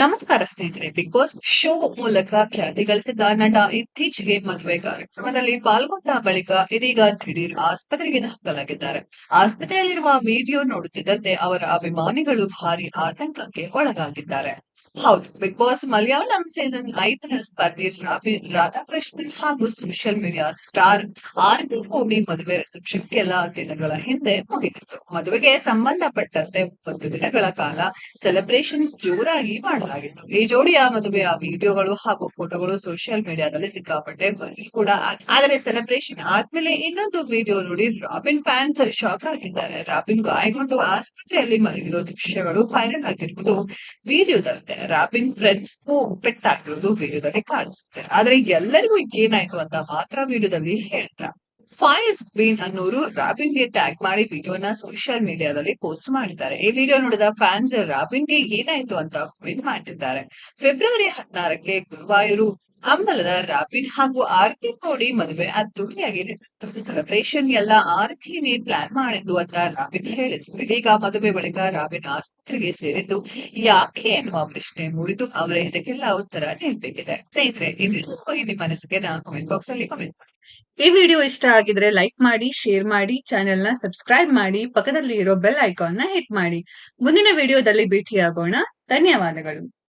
ನಮಸ್ಕಾರ ಸ್ನೇಹಿತರೆ, big boss show ಮೂಲಕ ಖ್ಯಾತಿ ಗಳಿಸಿದ್ದ ನಟ ಇತ್ತೀಚೆಗೆ ಮದುವೆ ಕಾರ್ಯಕ್ರಮದಲ್ಲಿ ಪಾಲ್ಗೊಂಡ ಬಳಿಕ ಇದೀಗ ದಿಢೀರ್ ಆಸ್ಪತ್ರೆಗೆ ದಾಖಲಾಗಿದ್ದಾರೆ. ಆಸ್ಪತ್ರೆಯಲ್ಲಿರುವ ವಿಡಿಯೋ ನೋಡುತ್ತಿದ್ದಂತೆ ಅವರ ಅಭಿಮಾನಿಗಳು ಭಾರಿ ಆತಂಕಕ್ಕೆ ಒಳಗಾಗಿದ್ದಾರೆ. ಹೌದು, ಬಿಗ್ ಬಾಸ್ ಮಲಯಾಳಂ ಸೀಸನ್ ಐದರ ಸ್ಪರ್ಧೆ ರಾಬಿನ್ ರಾಧಾಕೃಷ್ಣನ್ ಹಾಗೂ ಸೋಷಿಯಲ್ ಮೀಡಿಯಾ ಸ್ಟಾರ್ ಆರ್ ಕೋಡಿ ಮದುವೆ ರಿಸೆಪ್ಷನ್ ಕೆಲ ದಿನಗಳ ಹಿಂದೆ ಮುಗಿದಿತ್ತು. ಮದುವೆಗೆ ಸಂಬಂಧಪಟ್ಟಂತೆ ಒಂದು ದಿನಗಳ ಕಾಲ ಸೆಲೆಬ್ರೇಷನ್ಸ್ ಜೋರಾಗಿ ಮಾಡಲಾಗಿತ್ತು. ಈ ಜೋಡಿಯ ಮದುವೆಯ ವಿಡಿಯೋಗಳು ಹಾಗೂ ಫೋಟೋಗಳು ಸೋಷಿಯಲ್ ಮೀಡಿಯಾದಲ್ಲಿ ಸಿಕ್ಕಾಪಟ್ಟೆ ವೈರಲ್ ಕೂಡ ಆದರೆ ಸೆಲೆಬ್ರೇಷನ್ ಆದ್ಮೇಲೆ ಇನ್ನೊಂದು ವಿಡಿಯೋ ನೋಡಿ ರಾಬಿನ್ ಫ್ಯಾನ್ಸ್ ಶಾಕ್ ಆಗಿದ್ದಾರೆ ರಾಬಿನ್ ಗಾಯಗೊಂಡು ಆಸ್ಪತ್ರೆಯಲ್ಲಿ ಮಲಗಿರೋ ದೃಶ್ಯಗಳು ವೈರಲ್ ಆಗಿರುವುದು ವಿಡಿಯೋದಲ್ಲಿದೆ ರಾಬಿನ್ ಫ್ರೆಂಡ್ಸ್ ಪೆಟ್ಟಾಗಿರೋದು ವಿಡಿಯೋದಲ್ಲಿ ಕಾಣಿಸುತ್ತೆ. ಆದ್ರೆ ಎಲ್ಲರಿಗೂ ಏನಾಯ್ತು ಅಂತ ಮಾತ್ರ ವಿಡಿಯೋದಲ್ಲಿ ಹೇಳ್ತಾ. ಫಾಯಸ್ ಬೀನ್ ಅನ್ನೋರು ರಾಬಿನ್ಗೆ ಟ್ಯಾಗ್ ಮಾಡಿ ವಿಡಿಯೋನ ಸೋಷಿಯಲ್ ಮೀಡಿಯಾದಲ್ಲಿ ಪೋಸ್ಟ್ ಮಾಡಿದ್ದಾರೆ. ಈ ವಿಡಿಯೋ ನೋಡಿದ ಫ್ಯಾನ್ಸ್ ರಾಬಿನ್ಗೆ ಏನಾಯ್ತು ಅಂತ ಕಮೆಂಟ್ ಮಾಡಿದ್ದಾರೆ ಫೆಬ್ರವರಿ ಹದಿನಾರಕ್ಕೆ ಗುರುವಾಯೂರು ಅಂಬಲದ ರಾಬಿನ್ ಹಾಗೂ ಆರತಿ ಕೋಡಿ ಮದುವೆ ಅದ್ದೂರಿಯಾಗಿ ನಡೆಯಿತು ಸೆಲೆಬ್ರೇಷನ್ ಎಲ್ಲ ಆರತಿನೇ ಪ್ಲಾನ್ ಮಾಡಿದ್ದು ಅಂತ ರಾಬಿನ್ ಹೇಳಿದ್ರು. ಇದೀಗ ಮದುವೆ ಬಳಿಕ ರಾಬಿನ್ ಆಸ್ಪತ್ರೆಗೆ ಸೇರಿದ್ದು ಯಾಕೆ ಎನ್ನುವ ಪ್ರಶ್ನೆ ಮೂಡಿದ್ದು ಅವರ ಇದಕ್ಕೆಲ್ಲ ಉತ್ತರ ನೀಡಬೇಕಿದೆ. ಸ್ನೇಹಿತರೆ, ಈ ವಿಡಿಯೋ ನಿಮ್ಮ ನಾ ಕಮೆಂಟ್ ಬಾಕ್ಸ್ ಅಲ್ಲಿ ಕಮೆಂಟ್ ಈ ವಿಡಿಯೋ ಇಷ್ಟ ಆಗಿದ್ರೆ ಲೈಕ್ ಮಾಡಿ ಶೇರ್ ಮಾಡಿ ಚಾನೆಲ್ನ ಸಬ್ಸ್ಕ್ರೈಬ್ ಮಾಡಿ ಪಕ್ಕದಲ್ಲಿ ಇರೋ ಬೆಲ್ ಐಕಾನ್ನ ಹಿಟ್ ಮಾಡಿ. ಮುಂದಿನ ವಿಡಿಯೋದಲ್ಲಿ ಭೇಟಿಯಾಗೋಣ. ಧನ್ಯವಾದಗಳು.